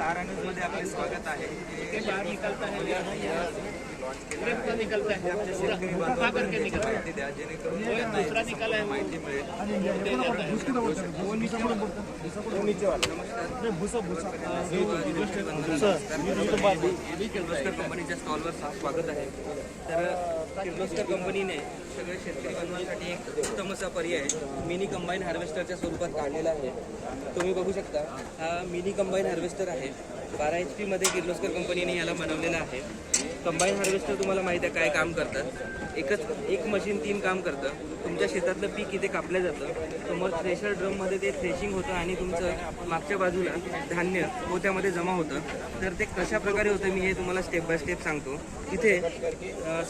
स्टारमध्ये आपले स्वागत आहे. किर्लोस्कर कंपनीच्या स्टॉलवर स्वागत आहे तर किर्लोस्कर कंपनीने सगळ्या शेतकरी बांधवांसाठी एक उत्तम असा पर्याय मिनी कंबाईन हार्वेस्टरच्या स्वरूपात काढलेला आहे तुम्ही बघू शकता हा मिनी कंबाईन हार्वेस्टर आहे बारा एच पीमध्ये किर्लोस्कर कंपनीने याला बनवलेला आहे कंबाईन हार्वेस्टर तुम्हाला माहिती आहे काय काम करतात एकच एक मशीन तीन काम करतं. तुमच्या शेतातलं पीक इथे कापलं जातं. समोर थ्रेशर ड्रममध्ये ते थ्रेशिंग होतं आणि तुमचं मागच्या बाजूला धान्य पोत्यामध्ये जमा होतं. तर ते कशा प्रकारे होतं मी हे तुम्हाला स्टेप बाय स्टेप सांगतो. इथे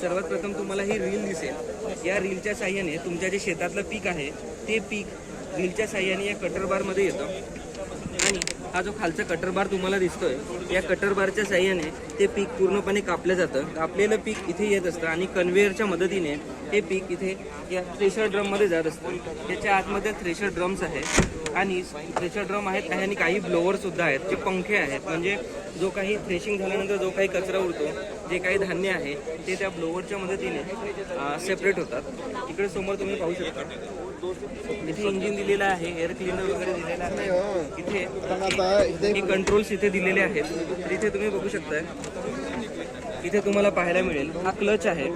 सर्वात प्रथम तुम्हाला ही रील दिसेल. या रीलच्या साह्याने तुमच्या जे शेतातलं पीक आहे ते पीक रीलच्या साह्याने या कटर बारमध्ये येतं. हा जो खालचा कटर बार तुम्हाला दिसतोय या कटर बारच्या साह्याने ते पीक पूर्णपणे कापलं जातं. कापलेलं पीक इथे येत असतं आणि कन्व्हेअरच्या मदतीने हे पीक इथे या थ्रेशर ड्रममध्ये जात असतं. त्याच्या आतमध्ये थ्रेशर ड्रम्स आहेत आणि थ्रेशर ड्रम आहेत आणि काही ब्लोअरसुद्धा आहेत जे पंखे आहेत. म्हणजे जो काही थ्रेशिंग झाल्यानंतर जो काही कचरा उरतो जे काही धान्य आहे ते त्या ब्लोअरच्या मदतीने सेपरेट होतात. इकडे समोर तुम्ही पाहू शकता. इथे इंजिन दिलेलं आहे एअर क्लिनर वगैरे दिलेलं आहे. इथे हे कंट्रोल्स इथे दिलेले आहेत. तर इथे तुम्ही बघू शकताय. इथे तुम्हाला पाहायला मिळेल. हा क्लच आहे.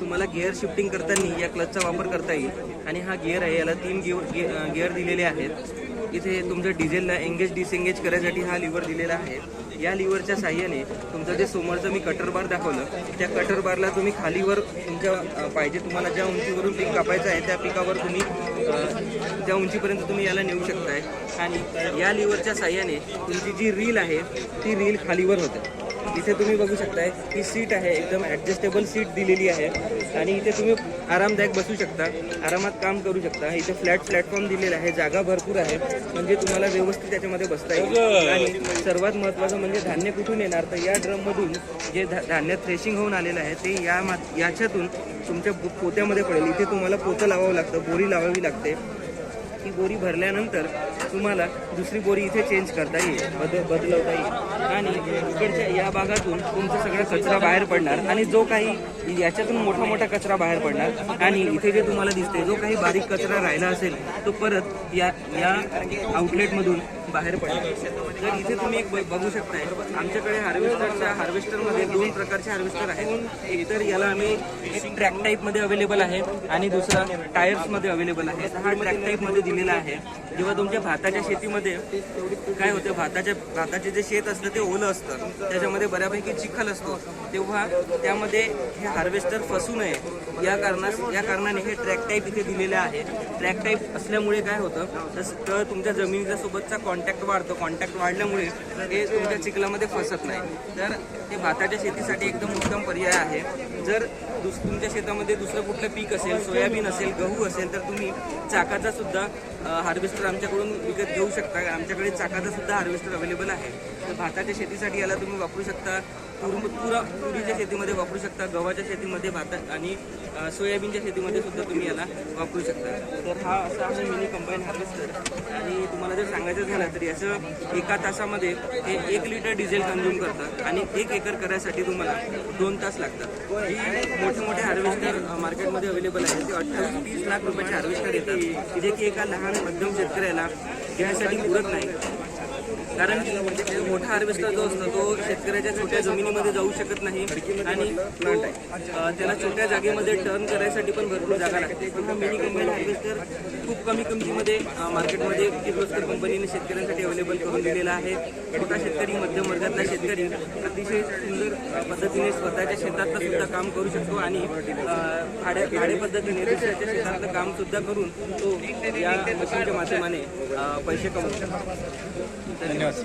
तुम्हाला गिअर शिफ्टिंग करताना या क्लचचा वापर करता येईल. आणि हा गिअर आहे. याला तीन गिअर गिअर दिलेले आहेत. इथे तुमच्या डिझेलला एंगेज डिसएंगेज करायसाठी हा लिव्हर दिलेला आहे. या लिव्हरच्या साह्याने तुमचं जे समोरचं मी कटर बार दाखवलं त्या कटर बारला तुम्ही खालीवर तुमच्या पाहिजे तुम्हाला ज्या उंचीवरून पीक कापायचं आहे त्या पिकावर तुम्ही त्या उंचीपर्यंत तुम्ही याला नेऊ शकताय. आणि या लिव्हरच्या साह्याने तुमची जी रील आहे ती रील खालीवर होते. इथे तुम्ही बघू शकताय ही सीट आहे एकदम ॲडजस्टेबल सीट दिलेली आहे. आणि इथे तुम्ही आरामदायक बसू शकता आरामात काम करू शकता. इथे फ्लॅट प्लॅटफॉर्म दिलेला आहे जागा भरपूर आहे. म्हणजे तुम्हाला व्यवस्थित त्याच्यामध्ये बसता येईल. आणि सर्वात महत्त्वाचं म्हणजे धान्य कुठून येणार? तर या ड्रममधून जे धा धान्य थ्रेशिंग होऊन आलेलं आहे ते या मा याच्यातून तुमच्या पोत्यामध्ये पडेल. इथे तुम्हाला पोतं लावावं लागतं बोरी लावावी लागते. ही बोरी भरल्यानंतर तुम्हाला दुसरी बोरी इथे चेंज करता येईल. बद बदलवता येईल. आणि इकडच्या या भागातून तुमचा सगळा कचरा बाहेर पडणार. आणि जो काही याच्यातून मोठा मोठा कचरा बाहेर पडणार. आणि इथे जे तुम्हाला दिसते जो काही बारीक कचरा राहिला असेल तो परत या या आउटलेटमधून बाहेर पडणार. तर इथे तुम्ही एक बघू शकताय आमच्याकडे हार्वेस्टरच्या हार्वेस्टरमध्ये दोन प्रकारचे हार्वेस्टर आहेत. एक तर याला आम्ही ट्रॅक टाईपमध्ये अवेलेबल आहे आणि दुसरा टायर्समध्ये अवेलेबल आहे. हा ट्रॅक टाईपमध्ये दिलेला आहे. जेव्हा तुमच्या भाताच्या शेतीमध्ये काय होतं भाताच्या भाताचे जे शेत असतं ते ओलं असतं. त्याच्यामध्ये बऱ्यापैकी चिखल असतो. तेव्हा त्यामध्ये हे हार्वेस्टर फसू नये या कारणास या कारणाने हे ट्रॅक टाईप इथे दिलेलं आहे. ट्रॅक टाईप असल्यामुळे काय होतं तस- तर तुमच्या जमिनीच्या सोबतचा कॉन्टॅक्ट वाढतो. कॉन्टॅक्ट वाढल्यामुळे हे तुमच्या चिखलामध्ये फसत नाही. तर हे भाताच्या शेतीसाठी एकदम उत्तम पर्याय आहे. जर दुस तुमच्या शेतामध्ये दुसरं कुठलं पीक असेल सोयाबीन असेल गहू असेल तर तुम्ही चाकाचा सुद्धा हार्वेस्टर आमच्याकडून विकत घेऊ शकता. आमच्याकडे चाकाचा सुद्धा हार्वेस्टर अवेलेबल आहे. तर भाताच्या शेतीसाठी याला तुम्ही वापरू शकता तुर तुरा तुरीच्या शेतीमध्ये वापरू शकता गव्हाच्या शेतीमध्ये भाता आणि सोयाबीनच्या शेतीमध्ये सुद्धा तुम्ही याला वापरू शकता. तर हा असा आहे मिनी कंबाईन हार्वेस्टर आणि तुम्हाला जर सांगायचं झालं तर याचं एका तासामध्ये हे एक लिटर डिझेल कंझ्युम करतात आणि एक एकर करायसाठी तुम्हाला दोन तास लागतात. ही मोठे मोठे हार्वेस्टर मार्केटमध्ये अवेलेबल आहेत. ते अठ्ठावीस तीस लाख रुपयाचे हार्वेस्टर येतात जे की एका लहान मध्यम शेतकऱ्याला घ्यायसाठी पुरत नाही. कारण मोठा हार्वेस्टर जो असतो तो शेतकऱ्याच्या छोट्या जमिनीमध्ये जाऊ शकत नाही. आणि त्याला छोट्या जागेमध्ये टर्न करायसाठी पण भरपूर जागा लागते. पण मिनी कंबाईन हार्वेस्टर खूप कमी किमतीमध्ये मार्केटमध्ये किर्लोस्कर कंपनीने शेतकऱ्यांसाठी अवेलेबल करून दिलेला आहे. छोटा शेतकरी मध्यम वर्गातला शेतकरी अतिशय सुंदर पद्धतीने स्वतःच्या शेतातलं सुद्धा काम करू शकतो आणि भाड्या भाडे पद्धतीने दुसऱ्याच्या शेतातलं काम सुद्धा करून तो या मशीनच्या माध्यमाने पैसे कमवू शकतो. धन्यवाद. আছে